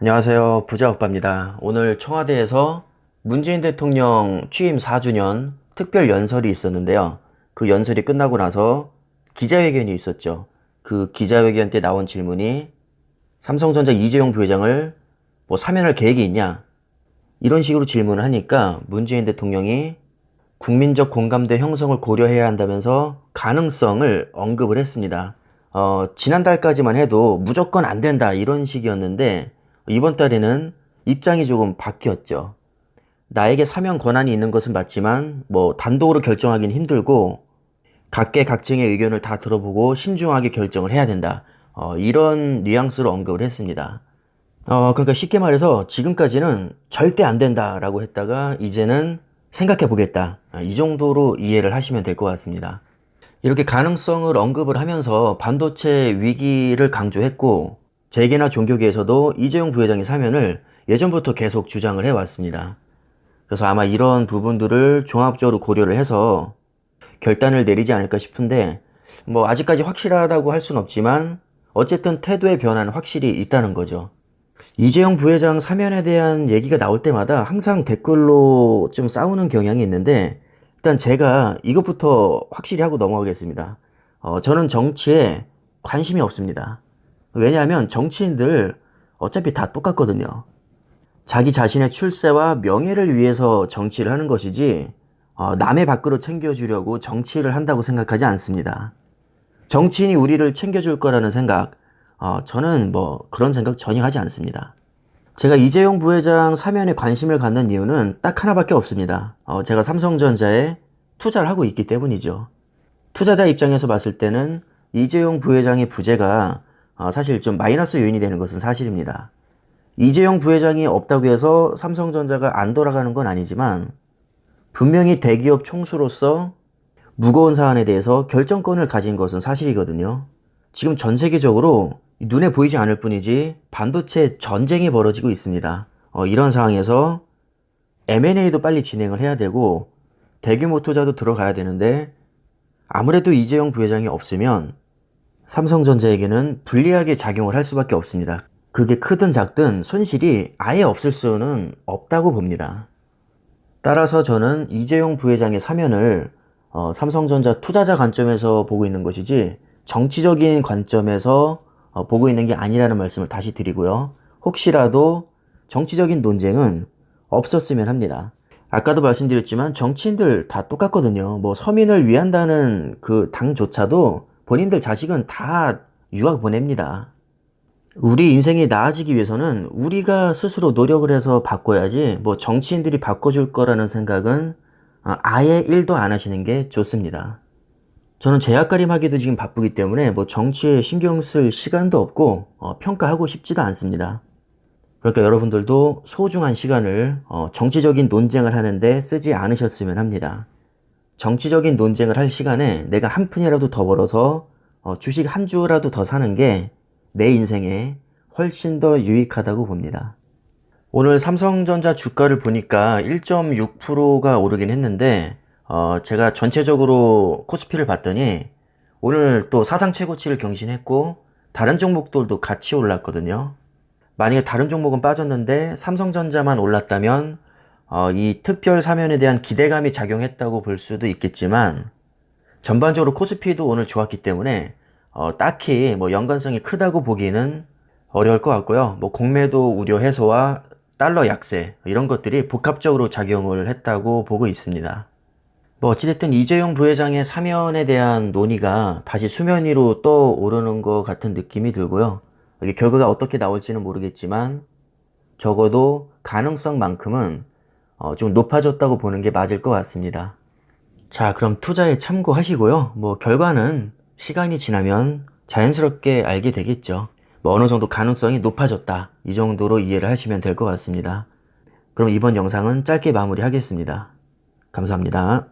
안녕하세요. 부자 오빠입니다. 오늘 청와대에서 문재인 대통령 취임 4주년 특별 연설이 있었는데요. 그 연설이 끝나고 나서 기자회견이 있었죠. 그 기자회견 때 나온 질문이 삼성전자 이재용 부회장을 뭐 사면할 계획이 있냐? 이런 식으로 질문을 하니까 문재인 대통령이 국민적 공감대 형성을 고려해야 한다면서 가능성을 언급을 했습니다. 어, 지난달까지만 해도 무조건 안 된다 이런 식이었는데 이번 달에는 입장이 조금 바뀌었죠. 나에게 사면 권한이 있는 것은 맞지만 뭐 단독으로 결정하기는 힘들고 각계각층의 의견을 다 들어보고 신중하게 결정을 해야 된다. 어, 이런 뉘앙스로 언급을 했습니다. 어, 그러니까 쉽게 말해서 지금까지는 절대 안 된다라고 했다가 이제는 생각해 보겠다. 아, 이 정도로 이해를 하시면 될 것 같습니다. 이렇게 가능성을 언급을 하면서 반도체 위기를 강조했고 재계나 종교계에서도 이재용 부회장의 사면을 예전부터 계속 주장을 해왔습니다. 그래서 아마 이런 부분들을 종합적으로 고려를 해서 결단을 내리지 않을까 싶은데 뭐 아직까지 확실하다고 할 수는 없지만 어쨌든 태도의 변화는 확실히 있다는 거죠. 이재용 부회장 사면에 대한 얘기가 나올 때마다 항상 댓글로 좀 싸우는 경향이 있는데 일단 제가 이것부터 확실히 하고 넘어가겠습니다. 어, 저는 정치에 관심이 없습니다. 왜냐하면 정치인들 어차피 다 똑같거든요. 자기 자신의 출세와 명예를 위해서 정치를 하는 것이지 어, 남의 밖으로 챙겨주려고 정치를 한다고 생각하지 않습니다. 정치인이 우리를 챙겨줄 거라는 생각, 어, 저는 뭐 그런 생각 전혀 하지 않습니다. 제가 이재용 부회장 사면에 관심을 갖는 이유는 딱 하나밖에 없습니다. 어, 제가 삼성전자에 투자를 하고 있기 때문이죠. 투자자 입장에서 봤을 때는 이재용 부회장의 부재가 어, 사실 좀 마이너스 요인이 되는 것은 사실입니다. 이재용 부회장이 없다고 해서 삼성전자가 안 돌아가는 건 아니지만 분명히 대기업 총수로서 무거운 사안에 대해서 결정권을 가진 것은 사실이거든요. 지금 전 세계적으로 눈에 보이지 않을 뿐이지 반도체 전쟁이 벌어지고 있습니다. 어, 이런 상황에서 M&A도 빨리 진행을 해야 되고 대규모 투자도 들어가야 되는데 아무래도 이재용 부회장이 없으면 삼성전자에게는 불리하게 작용을 할 수밖에 없습니다. 그게 크든 작든 손실이 아예 없을 수는 없다고 봅니다. 따라서 저는 이재용 부회장의 사면을 어, 삼성전자 투자자 관점에서 보고 있는 것이지 정치적인 관점에서 어, 보고 있는 게 아니라는 말씀을 다시 드리고요. 혹시라도 정치적인 논쟁은 없었으면 합니다. 아까도 말씀드렸지만 정치인들 다 똑같거든요. 뭐 서민을 위한다는 그 당조차도 본인들 자식은 다 유학 보냅니다. 우리 인생이 나아지기 위해서는 우리가 스스로 노력을 해서 바꿔야지 뭐 정치인들이 바꿔줄 거라는 생각은 어, 아예 1도 안 하시는 게 좋습니다. 저는 제약가림 하기도 지금 바쁘기 때문에 뭐 정치에 신경 쓸 시간도 없고 어, 평가하고 싶지도 않습니다. 그러니까 여러분들도 소중한 시간을 어, 정치적인 논쟁을 하는데 쓰지 않으셨으면 합니다. 정치적인 논쟁을 할 시간에 내가 한 푼이라도 더 벌어서 어, 주식 한 주라도 더 사는 게 내 인생에 훨씬 더 유익하다고 봅니다. 오늘 삼성전자 주가를 보니까 1.6%가 오르긴 했는데 어, 제가 전체적으로 코스피를 봤더니 오늘 또 사상 최고치를 경신했고 다른 종목들도 같이 올랐거든요. 만약에 다른 종목은 빠졌는데 삼성전자만 올랐다면 어, 이 특별 사면에 대한 기대감이 작용했다고 볼 수도 있겠지만 전반적으로 코스피도 오늘 좋았기 때문에 어, 딱히 뭐 연관성이 크다고 보기는 어려울 것 같고요. 뭐 공매도 우려 해소와 달러 약세 이런 것들이 복합적으로 작용을 했다고 보고 있습니다. 뭐 어찌됐든 이재용 부회장의 사면에 대한 논의가 다시 수면 위로 떠오르는 것 같은 느낌이 들고요. 결과가 어떻게 나올지는 모르겠지만 적어도 가능성만큼은 어, 좀 높아졌다고 보는 게 맞을 것 같습니다. 자, 그럼 투자에 참고하시고요. 뭐 결과는 시간이 지나면 자연스럽게 알게 되겠죠. 뭐 어느 정도 가능성이 높아졌다. 이 정도로 이해를 하시면 될 것 같습니다. 그럼 이번 영상은 짧게 마무리하겠습니다. 감사합니다.